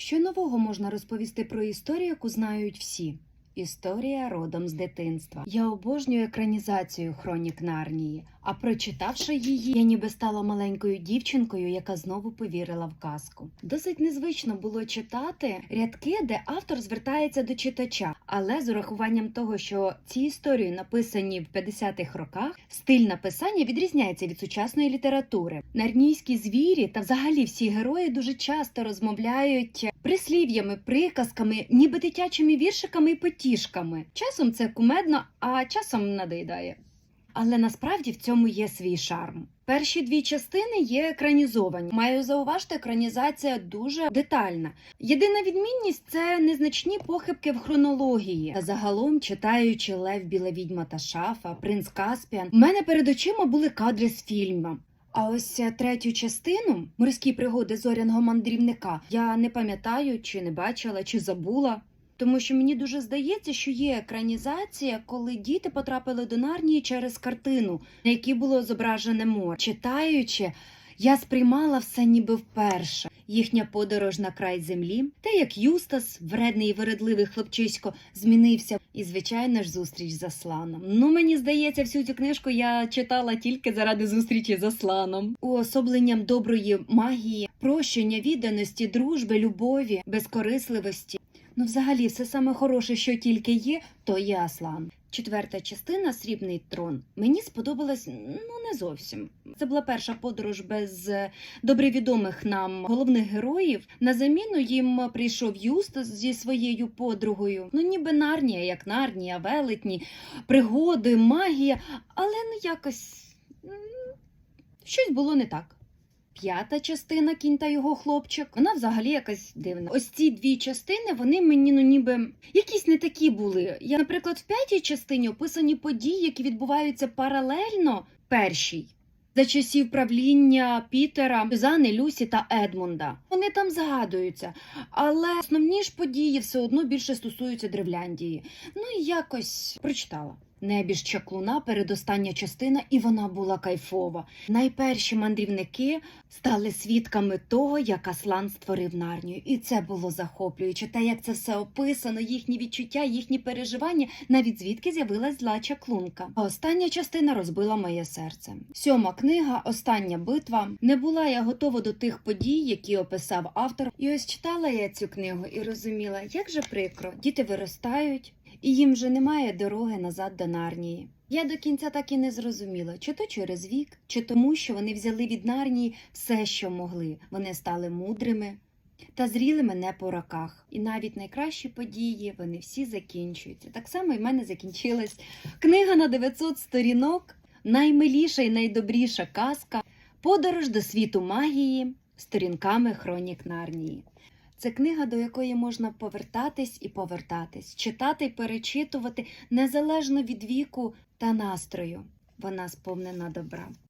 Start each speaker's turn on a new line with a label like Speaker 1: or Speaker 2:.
Speaker 1: Що нового можна розповісти про історію, яку знають всі? Історія родом з дитинства. Я обожнюю екранізацію хронік Нарнії, а прочитавши її, я ніби стала маленькою дівчинкою, яка знову повірила в казку. Досить незвично було читати рядки, де автор звертається до читача, але з урахуванням того, що ці історії написані в 50-х роках, стиль написання відрізняється від сучасної літератури. Нарнійські звірі та взагалі всі герої дуже часто розмовляють прислів'ями, приказками, ніби дитячими віршиками і потішками. Часом це кумедно, а часом надоїдає. Але насправді в цьому є свій шарм. Перші дві частини є екранізовані. Маю зауважити, екранізація дуже детальна. Єдина відмінність це незначні похибки в хронології. Та загалом, читаючи Лев Біла відьма та Шафа, Принц Каспіан, у мене перед очима були кадри з фільму. А ось е, третю частину морські пригоди зоряного мандрівника я не пам'ятаю, чи не бачила, чи забула. Тому що мені дуже здається, що є екранізація, коли діти потрапили до Нарнії через картину, на якій було зображене море. Читаючи, я сприймала все ніби вперше. Їхня подорож на край землі, те, як Юстас, вредний і вередливий хлопчисько, змінився, і, звичайно ж, зустріч з Асланом. Ну, мені здається, всю цю книжку я читала тільки заради зустрічі з Асланом. Уособленням доброї магії, прощення, відданості, дружби, любові, безкорисливості. Ну, взагалі, все саме хороше, що тільки є, то є Аслан. Четверта частина Срібний трон мені сподобалась ну не зовсім. Це була перша подорож без е, добре відомих нам головних героїв. На заміну їм прийшов Юстас зі своєю подругою. Ну ніби Нарнія, як Нарнія, велетні, пригоди, магія, але ну якось щось було не так. П'ята частина кінь та його хлопчик. Вона взагалі якась дивна. Ось ці дві частини вони мені ну ніби якісь не такі були. Я, наприклад, в п'ятій частині описані події, які відбуваються паралельно першій. За часів правління Пітера, Сюзани, Люсі та Едмунда. Вони там згадуються, але основні ж події все одно більше стосуються Древляндії. Ну і якось прочитала. Небіж чаклуна передостання частина, і вона була кайфова. Найперші мандрівники стали свідками того, як Аслан створив Нарнію. І це було захоплююче. Те, як це все описано, їхні відчуття, їхні переживання, навіть звідки з'явилась зла чаклунка. А остання частина розбила моє серце. Сьома книга, остання битва. Не була я готова до тих подій, які описав автор. І ось читала я цю книгу і розуміла, як же прикро, діти виростають. І їм вже немає дороги назад до Нарнії. Я до кінця так і не зрозуміла, чи то через вік, чи тому, що вони взяли від Нарнії все, що могли. Вони стали мудрими та зрілими не по роках. І навіть найкращі події вони всі закінчуються. Так само і в мене закінчилась книга на 900 сторінок, наймиліша і найдобріша казка, подорож до світу магії сторінками хронік Нарнії. Це книга, до якої можна повертатись і повертатись, читати і перечитувати незалежно від віку та настрою. Вона сповнена добра.